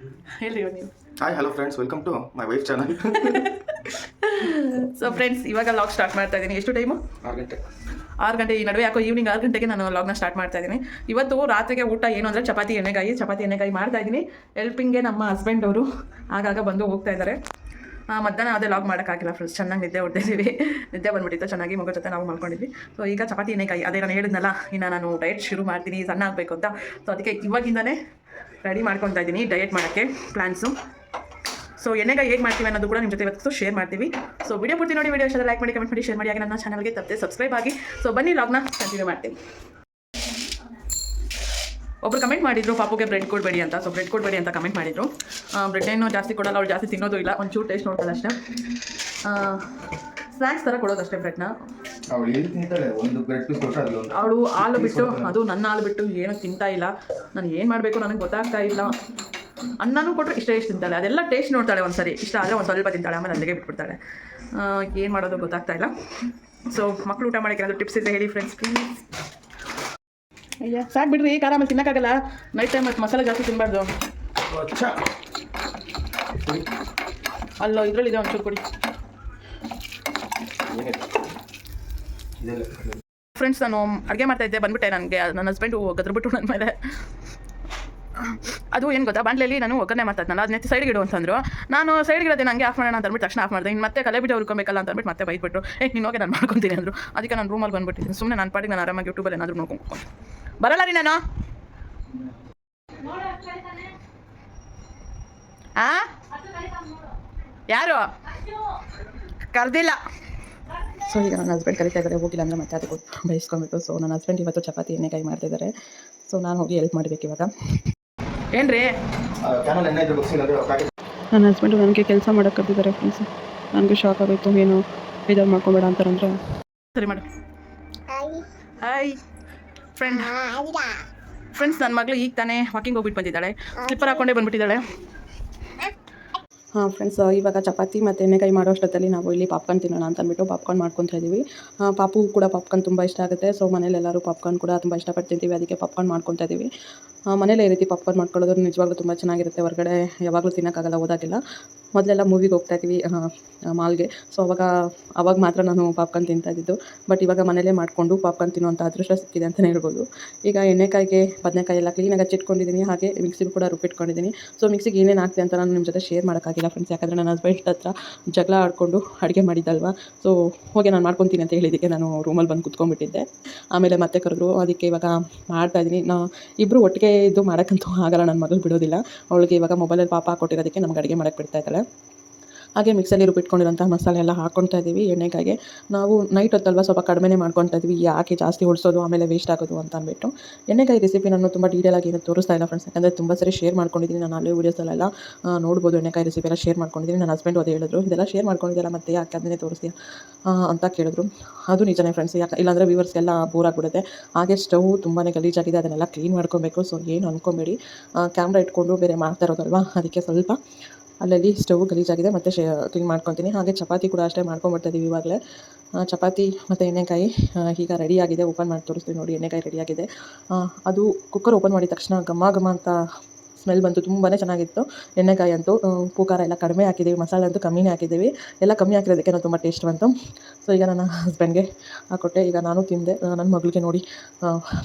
ಇವಾಗ ನೀವು. Hi hello friends welcome to my wife channel so friends ಇವಾಗ vlog start ಮಾಡ್ತಾ ಇದ್ದೀನಿ ಎಷ್ಟು ಟೈಮು ಆರು ಗಂಟೆ. ಆರು ಗಂಟೆ ಈ ನಡುವೆ ಯಾಕೋ ಈವ್ನಿಂಗ್ ಆರು ಗಂಟೆಗೆ ನಾನು ಲಾಗ್ನ ಸ್ಟಾರ್ಟ್ ಮಾಡ್ತಾ ಇದ್ದೀನಿ ಇವತ್ತು ರಾತ್ರಿಗೆ ಊಟ ಏನು ಅಂದರೆ ಚಪಾತಿ ಎಣ್ಣೆಗಾಯಿ ಚಪಾತಿ ಎಣ್ಣೆಗಾಯಿ ಮಾಡ್ತಾ ಇದ್ದೀನಿ ಹೆಲ್ಪಿಂಗ್ಗೆ ನಮ್ಮ ಹಸ್ಬೆಂಡ್ ಅವರು ಆಗಾಗ ಬಂದು ಹೋಗ್ತಾ ಇದ್ದಾರೆ. ಹಾಂ ಮಧ್ಯಾಹ್ನ ಅದೇ ಲಾಗ್ ಮಾಡೋಕ್ಕಾಗಿಲ್ಲ ಫ್ರೆಂಡ್ಸ್ ಚೆನ್ನಾಗಿ ನಿದ್ದೆ ಹೊಡ್ತಿದ್ದೀವಿ ನಿದ್ದೆ ಬಂದ್ಬಿಟ್ಟಿತ್ತು ಚೆನ್ನಾಗಿ ಮಗು ಜೊತೆ ನಾವು ಮಾಡ್ಕೊಂಡಿದ್ವಿ ಸೊ ಈಗ ಚಪಾತಿ ಎಣ್ಣೆಕಾಯಿ ಅದೇ ನಾನು ಹೇಳಿದ್ನಲ್ಲ ಇನ್ನು ನಾನು ಡಯಟ್ ಶುರು ಮಾಡ್ತೀನಿ ಸಣ್ಣ ಆಗಬೇಕು ಅಂತ. ಸೊ ಅದಕ್ಕೆ ಇವಾಗಿಂದನೇ ರೆಡಿ ಮಾಡ್ಕೊತಾ ಇದ್ದೀನಿ ಡಯೆಟ್ ಮಾಡೋಕ್ಕೆ ಪ್ಲ್ಯಾನ್ಸು ಸೊ ಎಣ್ಣೆಗೆ ಹೇಗೆ ಮಾಡ್ತೀವಿ ಅನ್ನೋದು ಕೂಡ ನಿಮ್ಮ ಜೊತೆ ಇವತ್ತು ಶೇರ್ ಮಾಡ್ತೀವಿ. ಸೊ ವಿಡಿಯೋ ಪೂರ್ತಿ ನೋಡಿ ವಿಡಿಯೋ ಇಷ್ಟ ಲೈಕ್ ಮಾಡಿ ಕಮೆಂಟ್ ಮಾಡಿ ಶೇರ್ ಮಾಡಿ, ಹಾಗೆ ನನ್ನ ಚಾನಲ್ಗೆ ತಪ್ಪದೆ ಸಬ್ಸ್ಕ್ರೈಬ್ ಆಗಿ. ಸೊ ಬನ್ನಿ ಲಾಗ್ನ ಕಂಟಿನ್ಯೂ ಮಾಡ್ತೀನಿ. ಒಬ್ರು ಕಮೆಂಟ್ ಮಾಡಿದ್ರು, ಪಾಪುಗೆ ಬ್ರೆಡ್ ಕೊಡಬೇಡಿ ಅಂತ. ಸೊ ಬ್ರೆಡ್ ಕೊಡಬೇಡಿ ಅಂತ ಕಮೆಂಟ್ ಮಾಡಿದ್ರು. ಬ್ರೆಡ್ ಏನು ಜಾಸ್ತಿ ಕೊಡಲ್ಲ, ಅವ್ರು ಜಾಸ್ತಿ ತಿನ್ನೋದು ಇಲ್ಲ, ಒಂಚೂರು ಟೇಸ್ಟ್ ನೋಡ್ತಾರೆ ಅಷ್ಟೇ ಸ್ನ್ಯಾಕ್ಸ್ ಥರ ಕೊಡೋದಷ್ಟೇ ಬ್ರೆಡ್ನ ಅವಳು ಎಲ್ಲಿ ತಿಂತಾಳೆ? ಒಂದು ಬ್ರೆಡ್ ಪೀಸ್ ಕೊಟ್ಟರೆ ಅದು ಒಂದು ಅವಳು ಹಾಲು ಬಿಟ್ಟು ಅದು ನನ್ನ ಹಾಲು ಬಿಟ್ಟು ಏನು ತಿಂತಾ ಇಲ್ಲ. ನಾನು ಏನು ಮಾಡಬೇಕು ನನಗೆ ಗೊತ್ತಾಗ್ತಾ ಇಲ್ಲ. ಅನ್ನನೂ ಕೊಟ್ಟರೆ ಇಷ್ಟ ಇಷ್ಟು ತಿಂತಾಳೆ. ಅದೆಲ್ಲ ಟೇಸ್ಟ್ ನೋಡ್ತಾಳೆ ಒಂದ್ಸರಿ. ಇಷ್ಟ ಆದರೆ ಒಂದು ಸ್ವಲ್ಪ ತಿಂತಾಳೆ ಆಮೇಲೆ ಅಲ್ಲಿಗೆ ಬಿಟ್ಬಿಡ್ತಾಳೆ. ಏನು ಮಾಡೋದು ಗೊತ್ತಾಗ್ತಾ ಇಲ್ಲ. ಸೊ ಮಕ್ಕಳು ಊಟ ಮಾಡೋಕ್ಕೆ ಏನಾದರೂ ಟಿಪ್ಸ್ ಇದ್ದರೆ ಹೇಳಿ ಫ್ರೆಂಡ್ಸ್ ಪ್ಲೀಸ್ ಅಯ್ಯ ಸಾಕು ಬಿಡ್ರಿ ಖಾರ ಆಮೇಲೆ ತಿನ್ನೋಕ್ಕಾಗಲ್ಲ. ನೈಟ್ ಟೈಮ್ ಮತ್ತು ಮಸಾಲೆ ಜಾಸ್ತಿ ತಿನ್ನಬಾರ್ದು ಅಲ್ಲೋ ಅಲ್ಲೋ ಇದರಲ್ಲಿದೆ ಒಂಚೂರು ಕೊಡಿ. ಫ್ರೆಂಡ್ಸ್ ನಾನು ಅಡುಗೆ ಮಾಡ್ತಾ ಇದ್ದೆ, ಬಂದ್ಬಿಟ್ಟೆ ನನಗೆ. ನನ್ನ ಹಸ್ಬೆಂಡು ಗದ್ರಬಿಟ್ಟು ನನ್ನ ಮೇಲೆ. ಅದು ಏನು ಗೊತ್ತಾ? ಬಾಂಡ್ಲೆಯಲ್ಲಿ ನಾನು ಒಗ್ಗರಣೆ ಮಾಡ್ತಾ ಇದ್ನಲ್ಲ ಅದನ್ನ ಸೈಡ್ಗೆ ಇಡು ಅಂತಂದ್ರು. ನಾನು ಸೈಡ್ ಇಡೋದೇ ನನಗೆ ಆಫ್ ಮಾಡೋಣ ಅಂತ ಅಂದ್ಬಿಟ್ಟು ತಕ್ಷಣ ಆಫ್ ಮಾಡಿದೆ. ಇನ್ನು ಮತ್ತೆ ಕಲೆ ಬಿಟ್ಟು ಅಂತ ಅಂದ್ಬಿಟ್ಟು ಮತ್ತೆ ಬೈದ್ಬಿಟ್ಟು ಏ, ನೀನು ಹೋಗಿ ನಾನು ಮಾಡ್ಕೊತೀನಿ ಅಂದರು. ಅದಕ್ಕೆ ನಾನು ರೂಮಲ್ಲಿ ಬಂದ್ಬಿಟ್ಟಿದ್ದೀನಿ. ಸುಮ್ಮನೆ ನಾನು ಪಾಡಿಗೆ ನಾನು ಆರಾಮಾಗಿ ಯೂಟ್ಯೂಬಲ್ಲಿ ಏನಾದರೂ ನೋಡ್ಕೊಂಡು ಬರಲ್ಲ ರೀ ನಾನು. ಆ? ಯಾರು? ಕರೆದಿಲ್ಲ. ಸೊ ಈಗ ನನ್ನ ಹಸ್ಬೆಂಡ್ ಕರಿತಾ ಇದ್ದಾರೆ ಹೋಗಿಲ್ಲ ಅಂದರೆ ಮತ್ತೆ ಅದಕ್ಕೆ ಬಯಸ್ಕೊಬೇಕು ಸೊ ನನ್ನ ಹಸ್ಬೆಂಡ್ ಇವತ್ತು ಚಪಾತಿ ಎಣ್ಣೆಕಾಯಿ ಮಾಡ್ತಿದ್ದಾರೆ ಸೊ ನಾನು ಹೋಗಿ ಹೆಲ್ಪ್ ಮಾಡಬೇಕು ಇವಾಗ. ಏನ್ರಿ? ಎಣ್ಣೆ ನನ್ನ ಹಸ್ಬೆಂಡು ನನಗೆ ಕೆಲಸ ಮಾಡೋಕೆ ಕರೆದಿದ್ದಾರೆ ಫ್ರೆಂಡ್ಸ್ ನನಗೆ ಶಾಕ್ ಆಗೋಯ್ತು ಏನು ಬೇಜಾರು ಮಾಡ್ಕೊಬೇಡ ಅಂತಾರಂದ್ರೆ. ಸರಿ ಮೇಡಮ್ ಹಾಯ್ ಫ್ರೆಂಡ್ ಫ್ರೆಂಡ್ಸ್ ನನ್ನ ಮಗಳು ಈಗ ತಾನೇ ವಾಕಿಂಗ್ ಹೋಗ್ಬಿಟ್ಟು ಬಂದಿದ್ದಾಳೆ. ಸ್ಲಿಪ್ಪರ್ ಹಾಕೊಂಡೇ ಬಂದ್ಬಿಟ್ಟಿದ್ದಾಳೆ. ಹಾಂ ಫ್ರೆಂಡ್ಸ್ ಇವಾಗ ಚಪಾತಿ ಮತ್ತು ಎಣ್ಣೆಕಾಯಿ ಮಾಡೋ ಅಷ್ಟೊತ್ತಲ್ಲಿ ನಾವು ಇಲ್ಲಿ ಪಾಪ್ಕಾರ್ನ್ ತಿನ್ನೋಣ ಅಂತ ಅಂದ್ಬಿಟ್ಟು ಪಾಪ್ಕಾರ್ನ್ ಮಾಡ್ಕೊತಾ ಇದ್ದೀವಿ ಪಾಪು ಕೂಡ ಪಾಪ್ಕಾರ್ನ್ ತುಂಬ ಇಷ್ಟ ಆಗುತ್ತೆ. ಸೊ ಮನೇಲಿ ಎಲ್ಲರೂ ಪಾಪ್ಕಾರ್ನ್ ಕೂಡ ತುಂಬ ಇಷ್ಟಪಟ್ಟು ತಿಂತೀವಿ. ಅದಕ್ಕೆ ಪಾಪ್ಕಾರ್ನ್ ಮಾಡ್ಕೊತಾ ಇದ್ದೀವಿ ಮನೇಲಿ ಈ ರೀತಿ ಪಾಪ್ಕಾರ್ನ್ ಮಾಡ್ಕೊಳ್ಳೋದು ನಿಜವಾಗ್ಲೂ ತುಂಬ ಚೆನ್ನಾಗಿರುತ್ತೆ ಹೊರಗಡೆ. ಯಾವಾಗಲೂ ತಿನ್ನೋಕ್ಕಾಗಲ್ಲ, ಓದಾಗಿಲ್ಲ. ಮೊದಲೆಲ್ಲ ಮೂವಿಗೆ ಹೋಗ್ತಾ ಇದ್ದೀವಿ ಮಾಲ್ಗೆ ಸೊ ಅವಾಗ ಅವಾಗ ಮಾತ್ರ ನಾನು ಪಾಪ್ಕಾರ್ನ್ ತಿಂತಾ ಇದ್ದಿದ್ದು. ಬಟ್ ಇವಾಗ ಮನೇಲೇ ಮಾಡಿಕೊಂಡು ಪಾಪ್ಕಾರ್ನ್ ತಿನ್ನುವಂಥ ಅದೃಷ್ಟ ಸಿಕ್ಕಿದೆ ಅಂತಲೇ ಹೇಳ್ಬೋದು. ಈಗ ಎಣ್ಣೆಕಾಯಿಗೆ ಬದನೆಕಾಯಿ ಎಲ್ಲ ಕ್ಲೀನಾಗಿ ಹಚ್ಚಿಟ್ಕೊಂಡಿದ್ದೀನಿ. ಹಾಗೆ ಮಿಕ್ಸಿಗೆ ಕೂಡ ರುಬ್ಬಿಟ್ಕೊಂಡಿದ್ದೀನಿ ಸೊ ಮಿಕ್ಸಿಗೆ ಏನೇನು ಹಾಕ್ತೆ ಅಂತ ನಾನು ನಿಮ್ಮ ಜೊತೆ ಶೇರ್ ಮಾಡೋಕ್ಕಾಗಿಲ್ಲ ಫ್ರೆಂಡ್ಸ್ ಯಾಕಂದರೆ ನನ್ನ ಹಸ್ಬೆಂಡ್ ಹತ್ರ ಜಗಳ ಆಡಿಕೊಂಡು ಅಡುಗೆ ಮಾಡಿದ್ದಲ್ವಾ? ಸೊ ಹೋಗಿ ನಾನು ಮಾಡ್ಕೊತೀನಿ ಅಂತ ಹೇಳಿದ್ದಕ್ಕೆ ನಾನು ರೂಮಲ್ಲಿ ಬಂದು ಕುತ್ಕೊಂಡ್ಬಿಟ್ಟಿದ್ದೆ. ಆಮೇಲೆ ಮತ್ತೆ ಕರೆದ್ರು, ಅದಕ್ಕೆ ಇವಾಗ ಮಾಡ್ತಾ ಇದ್ದೀನಿ. ನಾ ಇಬ್ಬರು ಒಟ್ಟಿಗೆ ಇದು ಮಾಡೋಕ್ಕಂತೂ ಆಗಲ್ಲ. ನನ್ನ ಮಗಳು ಬಿಡೋದಿಲ್ಲ. ಅವಳಿಗೆ ಇವಾಗ ಮೊಬೈಲಲ್ಲಿ ಪಾಪ ಹಾಕ್ಕೊಟ್ಟಿರೋದಕ್ಕೆ ನಮ್ಗೆ ಅಡುಗೆ ಮಾಡೋಕ್ಕೆ ಬಿಡ್ತಾ ಇದ್ದಾಳೆ. ಹಾಗೆ ಮಿಕ್ಸಲ್ಲಿ ರುಬ್ಬಿಟ್ಕೊಂಡಿರೋಂಥ ಮಸಾಲೆ ಎಲ್ಲ ಹಾಕ್ಕೊತಾ ಇದ್ದೀವಿ ಎಣ್ಣೆಕಾಯಿಗೆ ನಾವು ನೈಟ್ ಹೊತ್ತಲ್ವ ಸ್ವಲ್ಪ ಕಡಿಮೆನೇ ಮಾಡ್ಕೊತಾ ಇದ್ವಿ, ಯಾಕೆ ಜಾಸ್ತಿ ಉಳಿಸೋದು, ಆಮೇಲೆ ವೇಸ್ಟ್ ಆಗೋದು ಅಂತ ಅಂದ್ಬಿಟ್ಟು. ಎಣ್ಣೆಕಾಯಿ ರೆಸಿಪಿ ನಾನು ತುಂಬ ಆಗಿ ಏನು ತೋರಿಸ್ತಾ ಇಲ್ಲ ಫ್ರೆಂಡ್ಸ್ ಯಾಕಂದರೆ ತುಂಬ ಸರಿ ಶೇರ್ ಮಾಡ್ಕೊಂಡಿದ್ದೀನಿ. ನಾನು ಅಲ್ಲಿ ವೀಡಿಯೋಸಲ್ಲೆಲ್ಲ ನೋಡ್ಬೋದು, ಎಣ್ಣೆಕಾಯಿ ರೆಸಿಪಿ ಎಲ್ಲ ಶೇರ್ ಮಾಡ್ಕೊಂಡಿದ್ದೀನಿ. ನನ್ನ ಹಸ್ಬೆಂಡ್ ಅದೇ ಹೇಳಿದ್ರು. ಇದೆಲ್ಲ ಶೇರ್ ಮಾಡ್ಕೊಂಡಿದ್ದೆಲ್ಲ ಮತ್ತೆ ಯಾಕೆ ಅದನ್ನೇ ತೋರಿಸ್ತೀಯ? ಅಂತ ಕೇಳಿದ್ರು. ಅದು ನಿಜನೇ ಫ್ರೆಂಡ್ಸ್ ಯಾಕೆ, ಇಲ್ಲಾಂದರೆ ವ್ಯೂವರ್ಸ್ಗೆಲ್ಲ ಬೋರ್ ಆಗಿಬಿಡುತ್ತೆ. ಹಾಗೆ ಸ್ಟವ್ ತುಂಬಾ ಗಲೀಜಾಗಿದೆ ಅದನ್ನೆಲ್ಲ ಕ್ಲೀನ್ ಮಾಡ್ಕೊಬೇಕು. ಸೊ ಏನು ಅಂದ್ಕೊಬೇಡಿ ಕ್ಯಾಮ್ರಾ ಇಟ್ಕೊಂಡು ಬೇರೆ ಮಾಡ್ತಾ ಇರೋದಲ್ವಾ? ಅದಕ್ಕೆ ಸ್ವಲ್ಪ ಅಲ್ಲಲ್ಲಿ ಸ್ಟವ್ ಗಲೀಜಾಗಿದೆ, ಮತ್ತು ಶೇ, ಕ್ಲೀನ್ ಮಾಡ್ಕೊತೀನಿ. ಹಾಗೆ ಚಪಾತಿ ಕೂಡ ಅಷ್ಟೇ ಮಾಡ್ಕೊಂಬರ್ತಾಯಿದ್ದೀವಿ ಇವಾಗಲೇ. ಚಪಾತಿ ಮತ್ತು ಎಣ್ಣೆಕಾಯಿ ಈಗ ರೆಡಿಯಾಗಿದೆ ಓಪನ್ ಮಾಡಿ ತೋರಿಸ್ತೀವಿ ನೋಡಿ, ಎಣ್ಣೆಕಾಯಿ ರೆಡಿಯಾಗಿದೆ ಅದು ಕುಕ್ಕರ್ ಓಪನ್ ಮಾಡಿದ ತಕ್ಷಣ ಘಮ ಘಮ ಅಂತ ಸ್ಮೆಲ್ ಬಂತು ತುಂಬಾ ಚೆನ್ನಾಗಿತ್ತು. ಎಣ್ಣೆಕಾಯಿ ಅಂತೂ ಉಪ್ಪು, ಖಾರ ಎಲ್ಲ ಕಡಿಮೆ ಹಾಕಿದ್ದೀವಿ, ಮಸಾಲೆ ಅಂತೂ ಕಮ್ಮಿನೇ ಹಾಕಿದ್ದೀವಿ. ಎಲ್ಲ ಕಮ್ಮಿ ಹಾಕಿರೋದಕ್ಕೆ ನಾನು ತುಂಬ ಟೇಸ್ಟ್ ಬಂತು. ಸೊ ಈಗ ನನ್ನ ಹಸ್ಬೆಂಡ್ಗೆ ಹಾಕೊಟ್ಟೆ, ಈಗ ನಾನು ತಿಂದೆ ನನ್ನ ಮಗಳಿಗೆ ನೋಡಿ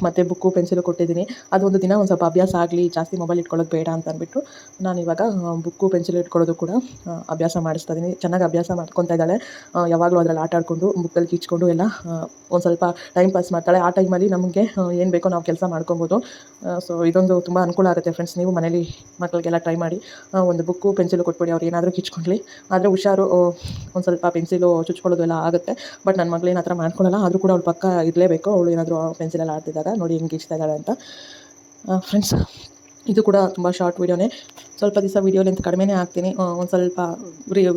ಮತ್ತು ಮತ್ತೆ ಬುಕ್ಕು, ಪೆನ್ಸಿಲು ಕೊಟ್ಟಿದ್ದೀನಿ. ಅದು ಒಂದು ದಿನ ಒಂದು ಸ್ವಲ್ಪ ಅಭ್ಯಾಸ ಆಗಲಿ, ಜಾಸ್ತಿ ಮೊಬೈಲ್ ಇಟ್ಕೊಳ್ಳೋದು ಬೇಡ ಅಂತ ಅಂದ್ಬಿಟ್ಟು, ನಾನು ಇವಾಗ ಬುಕ್ಕು, ಪೆನ್ಸಿಲ್ ಇಟ್ಕೊಳ್ಳೋದು ಕೂಡ ಅಭ್ಯಾಸ ಮಾಡಿಸ್ತಾ ಇದ್ದೀನಿ ಚೆನ್ನಾಗಿ ಅಭ್ಯಾಸ ಮಾಡ್ಕೊತಾ ಇದ್ದಾಳೆ. ಯಾವಾಗಲೂ ಅದರಲ್ಲಿ ಆಟ ಆಡಿಕೊಂಡು, ಬುಕ್ಕಲ್ಲಿ ಕಿಚ್ಕೊಂಡು ಎಲ್ಲ ಒಂದು ಸ್ವಲ್ಪ ಟೈಮ್ ಪಾಸ್ ಮಾಡ್ತಾಳೆ. ಆ ಟೈಮಲ್ಲಿ ನಮಗೆ ಏನು ಬೇಕೋ ನಾವು ಕೆಲಸ ಮಾಡ್ಕೊಬೋದು. ಸೊ ಇದೊಂದು ತುಂಬ ಅನುಕೂಲ ಆಗುತ್ತೆ ಫ್ರೆಂಡ್ಸ್ ನೀವು ಮನೇಲಿ ಮಕ್ಕಳಿಗೆಲ್ಲ ಟ್ರೈ ಮಾಡಿ ಒಂದು ಬುಕ್ಕು ಪೆನ್ಸಿಲು ಕೊಟ್ಬಿಡಿ, ಅವ್ರು ಏನಾದರೂ ಕಿಚ್ಕೊಳ್ಳಿ ಆದರೆ ಹುಷಾರು ಒಂದು ಸ್ವಲ್ಪ ಪೆನ್ಸಿಲು ಚುಚ್ಕೊಳ್ಳೋದು ಎಲ್ಲ ಆಗುತ್ತೆ. ಬಟ್ ನನ್ನ ಮಗಳು ಏನಾದ್ರೂ ಮಾಡ್ಕೊಳ್ಳೋಲ್ಲ ಆದರೂ ಕೂಡ ಅವ್ಳು ಪಕ್ಕ ಇರಲೇಬೇಕು. ಅವಳು ಏನಾದರೂ ಪೆನ್ಸಿಲೆಲ್ಲ ಆಡ್ತಿದ್ದಾಗ, ನೋಡಿ ಹೆಂಗೆ ಇದ್ದಾಳೆ ಅಂತ. ಫ್ರೆಂಡ್ಸ್ ಇದು ಕೂಡ ತುಂಬ ಶಾರ್ಟ್ ವೀಡಿಯೋನೇ ಸ್ವಲ್ಪ ದಿವಸ ವೀಡಿಯೋಲಿಂತ ಕಡಿಮೆನೇ ಹಾಕ್ತೀನಿ. ಒಂದು ಸ್ವಲ್ಪ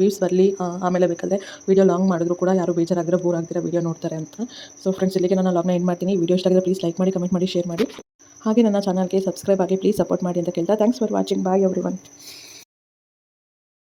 ವ್ಯೂಸ್ ಬರಲಿ ಆಮೇಲೆ ಬೇಕಾದರೆ ವೀಡಿಯೋ ಲಾಂಗ್ ಮಾಡಿದ್ರು ಕೂಡ ಯಾರು ಬೇಜಾರಾಗಿರೋ ಬೋರ್ ಆಗ್ತಿರೋ ವೀಡಿಯೋ ನೋಡ್ತಾರೆ ಅಂತ. ಸೊ ಫ್ರೆಂಡ್ಸ್ ಇಲ್ಲಿಗೆ ನಾನು ಲಾಗ್ನ ಏನು ಮಾಡ್ತೀನಿ. ವೀಡಿಯೋ ಇಷ್ಟ ಆಗಿದ್ರೆ ಪ್ಲೀಸ್ ಲೈಕ್ ಮಾಡಿ ಕಮೆಂಟ್ ಮಾಡಿ ಶೇರ್ ಮಾಡಿ. ಹಾಗೆ ನನ್ನ ಚಾನಲ್ಗೆ ಸಬ್ಸ್ಕ್ರೈಬ್ ಆಗಿ ಪ್ಲೀಸ್ ಸಪೋರ್ಟ್ ಮಾಡಿ ಅಂತ ಕೇಳ್ತಾ thanks for watching bye everyone